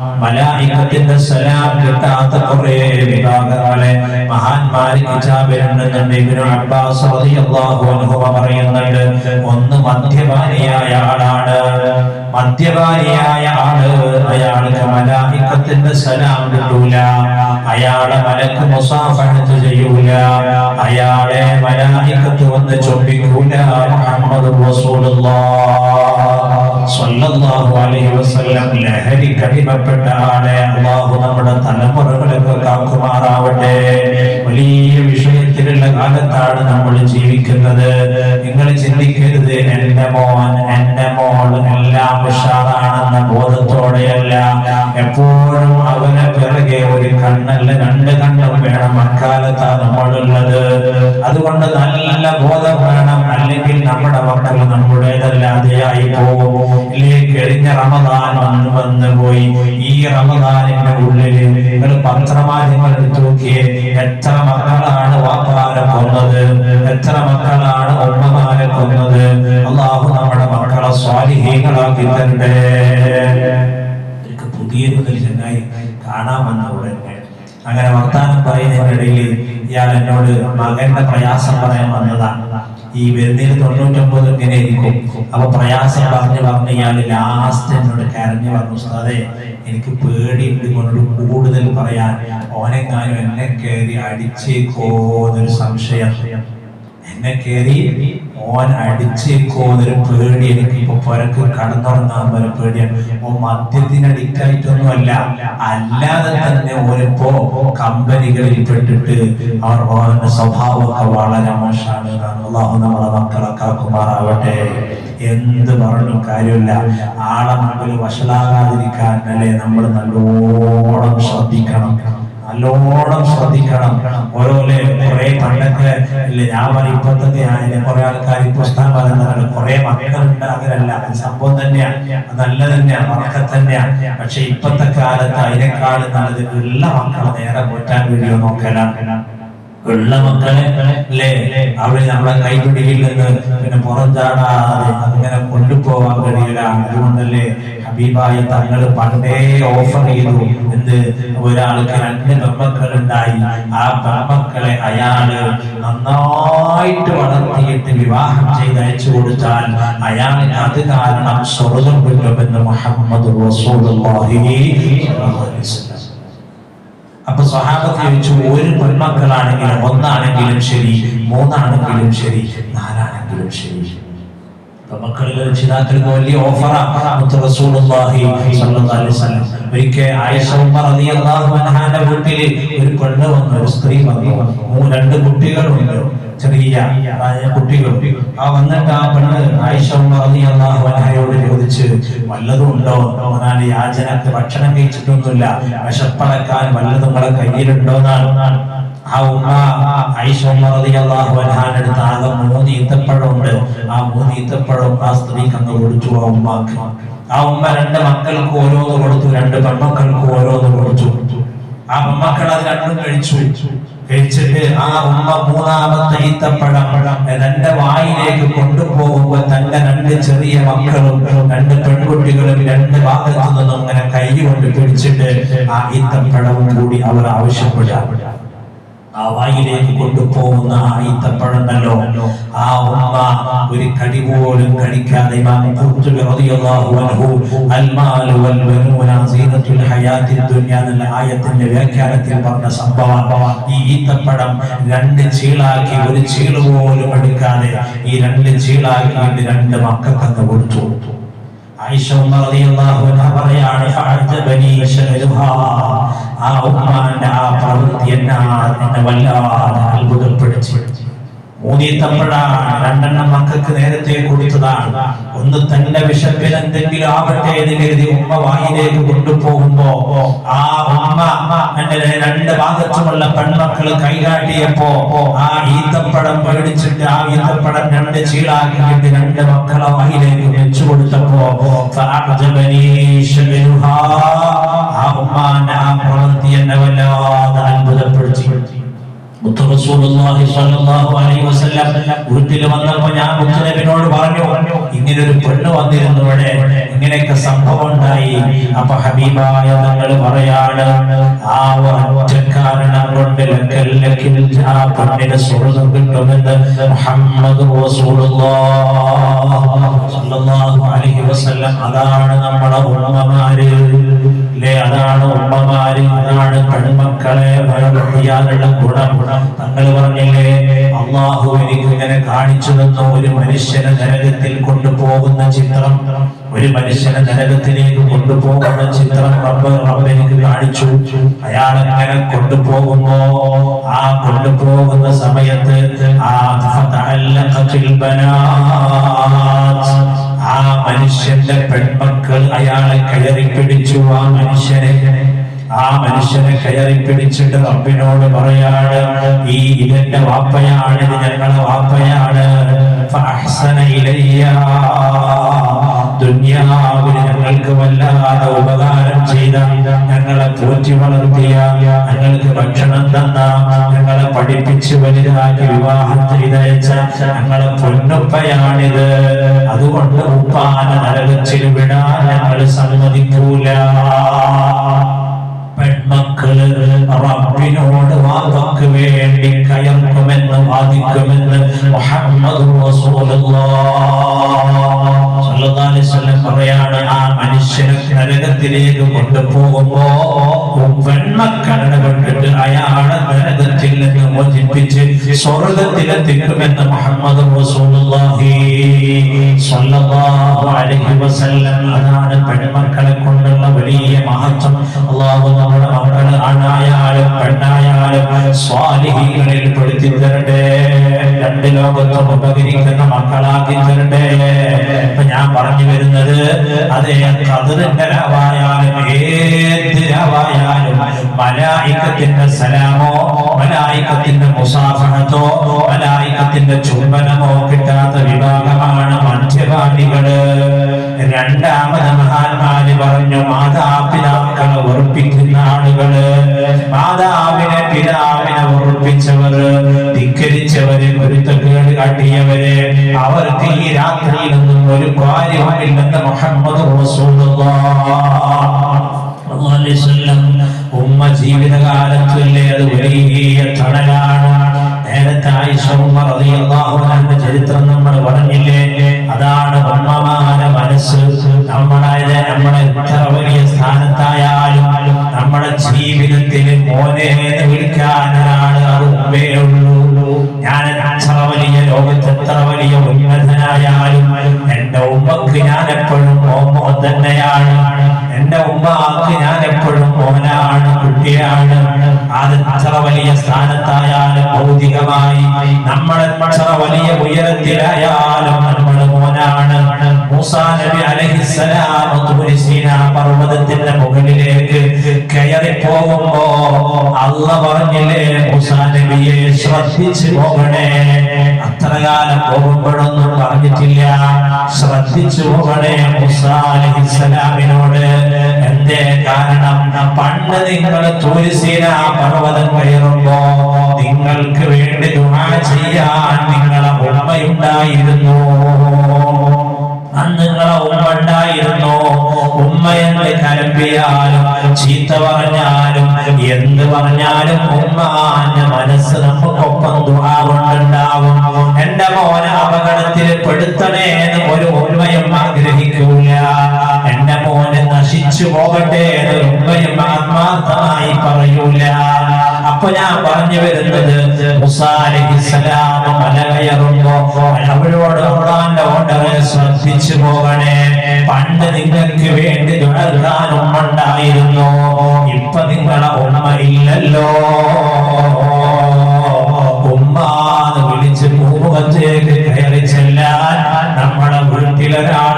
മലായികത്തിന്റെ സലാം കിട്ടാത്ത കുറെ വിഭാഗങ്ങളെ മഹാന്മാര് കിതാബിലുണ്ടെന്നുണ്ട് ഇബ്നു അബ്ബാസ് റളിയല്ലാഹു അൻഹു പറയുന്നുണ്ട്. ഒന്ന് മദ്യപാനിയായ ആളാണ്. മദ്യപാനിയായ ആൾ അയാൾക്ക് മലായികത്തിന്റെ സലാം കിട്ടൂല. അയാളെ മലക്ക് മുസാഫഹത്ത് ചെയ്യൂല. അയാളെ മലായികത്ത് വന്ന് ചൊല്ലിക്കൂല മുഹമ്മദ് റസൂലുള്ളാഹ്. സ്വല്ലല്ലാഹു അലൈഹി വസല്ലം ലഹരി കടിമപ്പെട്ട ആളെ അള്ളാഹു നമ്മുടെ തലമുറകളൊക്കെ കാക്കുമാറാവട്ടെ. വലിയ വിഷയത്തിലുള്ള കാലത്താണ് നമ്മൾ ജീവിക്കുന്നത്. നിങ്ങൾ ചിന്തിക്കരുത് എന്റെ മോൻ എന്റെ മോൾ എല്ലാം ഉഷാറാണെന്ന ബോധത്തോടെയല്ല. എപ്പോഴും അവനെ പിറകെ ഒരു കണ്ണല്ല രണ്ട് കണ്ണും വേണം അക്കാലത്താണ് നമ്മളുള്ളത്. അതുകൊണ്ട് നല്ല ബോധം വേണം. അല്ലെങ്കിൽ നമ്മുടെ മക്കൾ നമ്മുടേതല്ലാതെയായി പോകും. ഇല്ലേ കഴിഞ്ഞ റമദാൻ വന്ന് പോയി. ഈ റമദാനിന്റെ ഉള്ളിൽ നിങ്ങൾ പത്രമാധ്യമങ്ങൾ എടുത്തു നോക്കിയേ എത്ര മക്കളാണ് വാപ്പാരെ കൊന്നത് എത്ര മക്കളാണ് ഉമ്മമാരെ കൊന്നത്. അള്ളാഹു നമ്മുടെ മക്കളെ സ്വാലിഹീകളാക്കി തരട്ടെ. പുതിയ മുതൽ ചെന്നായി കാണാമെന്ന ഉടനെ. അങ്ങനെ വർത്താനം പറയുന്നതിനിടയിൽ ഇയാൾ എന്നോട് മകന്റെ പ്രയാസം പറയാൻ വന്നതാണ് ഈ വരുന്നതിന് തൊണ്ണൂറ്റൊമ്പത് ഇങ്ങനെ ഇരിക്കും. അപ്പൊ പ്രയാസം പറഞ്ഞു പറഞ്ഞു ഇയാൾ ലാസ്റ്റ് എന്നോട് കരഞ്ഞു പറഞ്ഞു ഉസ്താദേ എനിക്ക് പേടിയുണ്ട് കൊണ്ടൊരു കൂടുതൽ പറയാൻ. ഓനെങ്ങാനും എന്നെ കയറി അടിച്ചേക്കോന്നൊരു സംശയം. എന്നെ കയറി ഓൻ അടിച്ചേക്കോന്നൊരു പേടി എനിക്ക് ഇപ്പൊ പുരക്ക് കടന്നുറങ്ങാൻ ഒരു പേടിയാണ്. ഓ മദ്യത്തിന് അല്ലാതെ തന്നെ ഓരിപ്പോ കമ്പനികളിൽ പെട്ടിട്ട് അവർ സ്വഭാവം സ്വഭാവമൊക്കെ വളരെ മോശമാണ് എന്നാണ് അള്ളാഹു നമ്മളെ മക്കളെ എന്ത് പറഞ്ഞു കാര്യമില്ല. ആളെ മുമ്പിൽ വഷളാകാതിരിക്കാൻ അല്ലേ നമ്മൾ നല്ലോണം ശ്രദ്ധിക്കണം. നല്ലോണം ശ്രദ്ധിക്കണം. ഓരോലെ കുറെ പണ്ടൊക്കെ ഇല്ല ഞാൻ പറയും ഇപ്പത്തൊക്കെ ആയാലും കുറെ ആൾക്കാർ ഇപ്പൊ പുസ്തകം പറയുന്നതാണ് കുറെ മക്കളുണ്ട് അങ്ങനല്ല സംഭവം തന്നെയാണ് നല്ല തന്നെയാണ് മക്കൾ തന്നെയാണ് പക്ഷെ ഇപ്പത്തെ കാലത്ത് അതിനേക്കാളും നല്ലത് ഉള്ള മക്കളെ നേരെ പോറ്റാൻ വേണ്ടിയോ നോക്കലാണ്. ഉള്ള മക്കളെ അല്ലേ? അവിടെ നമ്മളെ കൈപിടിയിൽ നിന്ന് പിന്നെ പുറത്താടാതെ അങ്ങനെ കൊണ്ടുപോകാൻ കഴിയില്ല. അതുകൊണ്ടല്ലേ ഹബീബായ തങ്ങൾ പണ്ടേ ഓഫർ ചെയ്തു എന്ത് ഒരാൾക്ക് രണ്ട് പെൺമക്കൾ ഉണ്ടായി ആ പെമ്മക്കളെ അയാൾ നന്നായിട്ട് വളർത്തിയിട്ട് വിവാഹം ചെയ്ത് അയച്ചു കൊടുത്താൽ അയാളിന് അത് കാരണം സ്വർഗം കിട്ടുമെന്ന് മുഹമ്മദ് അലൈഹി അപ്പൊ സ്വഹാബത്ത് ചോദിച്ചു ഒരു പെൺമക്കളാണെങ്കിലും ഒന്നാണെങ്കിലും ശരി മൂന്നാണെങ്കിലും ശരി നാലാണെങ്കിലും ശരി. ആയിഷ റളിയല്ലാഹു അൻഹാന്റെ വീട്ടിൽ ഒരു രണ്ട് ചെറിയ കുട്ടികൾ. ആ പെണ്ണ് ആയിഷ റളിയല്ലാഹു ചോദിച്ച് വല്ലതും ഞാൻ യാചനക്ക് ഭക്ഷണം കഴിച്ചിട്ടൊന്നുമില്ല. വിശപ്പടക്കാൻ വല്ലതും നിങ്ങളെ കയ്യിലുണ്ടോ എന്നാണ് ആ ആയിഷ ഉമ്മ റളിയല്ലാഹു അൻഹാന്റെ അടുത്ത് ആകെ മൂന്ന് ഈത്തപ്പഴമുണ്ട് ആ മൂന്ന് ഈത്തപ്പഴം ആ സ്ത്രീക്ക് അങ്ങ് കൊടുത്തു ആ ഉമ്മാക്ക്. ആ ഉമ്മ രണ്ട് മക്കൾക്ക് ഓരോന്ന് കൊടുത്തു രണ്ട് പെൺമക്കൾക്ക് ഓരോന്ന് കൊടുത്തു. ആ ഉമ്മക്കൾ അത് രണ്ടും കഴിച്ചു. കഴിച്ചിട്ട് ആ ഉമ്മ മൂന്നാമത്തെ ഈത്തപ്പഴം തന്റെ വായിലേക്ക് കൊണ്ടുപോകുമ്പോ തന്റെ രണ്ട് ചെറിയ മക്കളും രണ്ട് പെൺകുട്ടികളും രണ്ട് ഭാഗത്തു നിന്നും അങ്ങനെ കൈ കൊണ്ട് പിടിച്ചിട്ട് ആ ഈത്തപ്പഴവും കൂടി അവർ ആവശ്യപ്പെടുക. ആ വായിലേക്ക് കൊണ്ടുപോകുന്ന ആ ഈത്തപ്പഴമല്ലോ ആ ഉമ്മ ഒരു കടി പോലും കഴിക്കാതെ വ്യാഖ്യാനത്തിൽ പറഞ്ഞ സംഭവം. ഈ ഈത്തപ്പഴം രണ്ട് ചീളാക്കി ഒരു ചീൾ പോലും എടുക്കാതെ ഈ രണ്ട് ചീളാക്കിയിട്ട് രണ്ട് മക്കൾക്ക് കൊടുത്തു. ആയിഷ പറയാണ് ആ ഉമ്മാന്റെ ആ പ്രവൃത്തി എന്നാ എന്നെ വല്ലാതെ അത്ഭുതപ്പെടുത്തി മൂന്നീത്തപ്പഴാണ് രണ്ടെണ്ണം മക്കൾക്ക് നേരത്തെ കൊടുത്തതാണ്. ഒന്ന് തന്റെ വിശപ്പിൽ എന്തെങ്കിലും ആവട്ടെ എന്ന് കരുതി ഉമ്മ വായിലേക്ക് കൊണ്ടുപോകുമ്പോ ആ ഉമ്മ എന്റെ രണ്ട് ഭാഗത്തുമുള്ള പെൺമക്കൾ കൈകാട്ടിയപ്പോ ആ ഈത്തപ്പഴം പേടിച്ചിട്ട് ആ ഈത്തപ്പഴം രണ്ട് ചീളാക്കിയിട്ട് രണ്ട് മക്കളെ വായിലേക്ക് വെച്ചു കൊടുത്തപ്പോ ആ ഉമ്മാന്റെ ആ പ്രവൃത്തി എന്നെ വല്ലാതെ അത്ഭുതപ്പെടുത്തി മുത്തു റസൂലുള്ളാഹി സ്വല്ലല്ലാഹു അലൈഹി വസല്ലം വീട്ടിൽ വന്നപ്പോ ഞാൻ മുത്തുനബിനോട് പറഞ്ഞു ഇങ്ങനെ ഒരു പെണ്ണ് വന്നിരുന്നു ഇവിടെ ഇങ്ങനെയൊക്കെ സംഭവം ഉണ്ടായി. അപ്പൊ ഹബീബായ തങ്ങൾ പറയാണ് ആ ഒറ്റ കാരണം കൊണ്ട് ആ പെണ്ണിന് സ്വർഗം കിട്ടുമെന്ന് മുഹമ്മദ് അതാണ് നമ്മുടെ ഉമ്മമാര്. അല്ലേ അതാണ് ഉമ്മമാര് അതാണ് പെൺമക്കളെ ഭയപ്പെടുത്തിയാലുള്ള ഗുണം ഗുണം. തങ്ങൾ പറഞ്ഞില്ലേ അള്ളാഹു എനിക്ക് ഇങ്ങനെ കാണിച്ചു തന്ന ഒരു മനുഷ്യനെ നരകത്തിൽ കൊണ്ടുപോകുന്ന ചിത്രം. ഒരു മനുഷ്യനെ നരകത്തിലേക്ക് കൊണ്ടുപോകുന്ന ചിത്രം റബ്ബ് റബ്ബ് എനിക്ക് കാണിച്ചു. അയാൾ അങ്ങനെ കൊണ്ടുപോകുമ്പോ ആ കൊണ്ടുപോകുന്ന സമയത്ത് ആ ആ മനുഷ്യന്റെ പെൺമക്കൾ അയാളെ കയറി പിടിച്ചു. ആ മനുഷ്യനെ ആ മനുഷ്യനെ കയറി പിടിച്ചിട്ട് റബ്ബിനോട് പറയാണ് ഈ ഇതെന്റെ വാപ്പയാണ് ഇത് ഞങ്ങളുടെ വാപ്പയാണ്. ഞങ്ങൾക്ക് വല്ലാതെ ഉപകാരം ചെയ്ത ഞങ്ങളെ പോറ്റി വളർത്തിയ പഠിപ്പിച്ച് വലുതാക്കി വിവാഹം ചെയ്തയച്ച ഞങ്ങളെ പൊന്നുപ്പയാണിത്. അതുകൊണ്ട് ഉപ്പാന നരകത്തിൽ വിടാൻ ഞങ്ങൾ സമ്മതിക്കൂല. പെൺമക്കൾ റബ്ബിനോട് വാദക്ക് വേണ്ടി കയർക്കുമെന്ന് വാദിക്കുമെന്ന് മുഹമ്മദ് പറയാണ് ആ മനുഷ്യനെ നരകത്തിലേക്ക് കൊണ്ടുപോകുമ്പോ പെൺമക്കളുടെ കൊണ്ടിട്ട് അയാളെ നരകത്തിൽ നിന്ന് മോചിപ്പിച്ച് സ്വർഗത്തിലെത്തിക്കുമെന്ന് മുഹമ്മദ് അതാണ് പെൺമക്കളെ കൊണ്ടുള്ള വലിയ മഹത്വം. അള്ളാഹു നമ്മുടെ മക്കളെ ആണായാലും പെണ്ണായാലും സ്വാലിഹികളിൽ പെടുത്തി തരട്ടെ. രണ്ട് ലോകത്തും ഉപകരിക്കുന്ന മക്കളാക്കി ഇപ്പൊ ഞാൻ പറഞ്ഞു വരുന്നത് അതേ കതിറിന്റെ രാവായാലും ഏത് രാവായാലും മലായിക്കത്തിന്റെ സലാമോ മലായിക്കത്തിന്റെ മുസാഫഹത്തോ മലായിക്കത്തിന്റെ ചുംബനമോ കിട്ടാത്ത വിഭാഗമാണ് മധ്യവാദികൾ രണ്ടാമത് മഹാന്മാര് പറഞ്ഞു മാതാപിതാക്കളെ ഉറപ്പിക്കുന്ന ആളുകൾ മാതാവിനെ പിതാവിനെ ഉറപ്പിച്ചവര് ധിക്കരിച്ചവര് പൊരുത്തക്കേട് കാട്ടിയവര് അവർക്ക് ഈ രാത്രിയിൽ നിന്നും ഒരു കാര്യവുമില്ലെന്ന് മുഹമ്മദ് ഉമ്മ ജീവിതകാലത്തിലെ കുട്ടിയാണ് അത് അത്ര വലിയ സ്ഥാനത്തായാലും ഭൗതികമായി നമ്മൾ എത്ര വലിയ ഉയരത്തിലായാലും നമ്മൾ മോനാണ്. മൂസാ നബി പർവതത്തിന്റെ മുകളിലേക്ക് കയറി പോകുമ്പോ അല്ല പറഞ്ഞില്ലേ മൂസാ നബിയെ ശ്രദ്ധിച്ചു പോകണേ. അത്ര കാലം പോകുമ്പോഴൊന്നും പറഞ്ഞിട്ടില്ല. ശ്രദ്ധിച്ചു പോകണേ മൂസാ അലൈഹിസ്സലാമിനോട്. എന്തേ കാരണം പണ്ട് നിങ്ങൾ തൂരിസീന പർവതം കയറുമ്പോ നിങ്ങൾക്ക് വേണ്ടി ദുആ ചെയ്യാൻ നിങ്ങളെ ഉമ്മയുണ്ടായിരുന്നു. അന്ന് നിങ്ങളെ ഉമ്മ ഉണ്ടായിരുന്നു. ഉമ്മ എന്ന് കലമ്പിയാലും ചീത്ത പറഞ്ഞാലും എന്ത് പറഞ്ഞാലും ഉമ്മ മനസ്സ് നമുക്കൊപ്പം അപ്പൊ ഞാൻ പറഞ്ഞു വരുന്നത് മലകയറുമ്പോ അവരോട് അള്ളാന്റെ ഓർഡറെ ശ്രദ്ധിച്ചു പോകണേ. പണ്ട് നിങ്ങൾക്ക് വേണ്ടി ദുടതാൻ ഉമ്മുണ്ടായിരുന്നു ഇപ്പൊ നിങ്ങളെ ഉണ്മയില്ലല്ലോ ഉമ്മാന്ന് വിളിച്ച് പൂമുഖത്തേക്ക് കയറി ചെല്ലാൻ നമ്മളെ വീട്ടിലൊരാൾ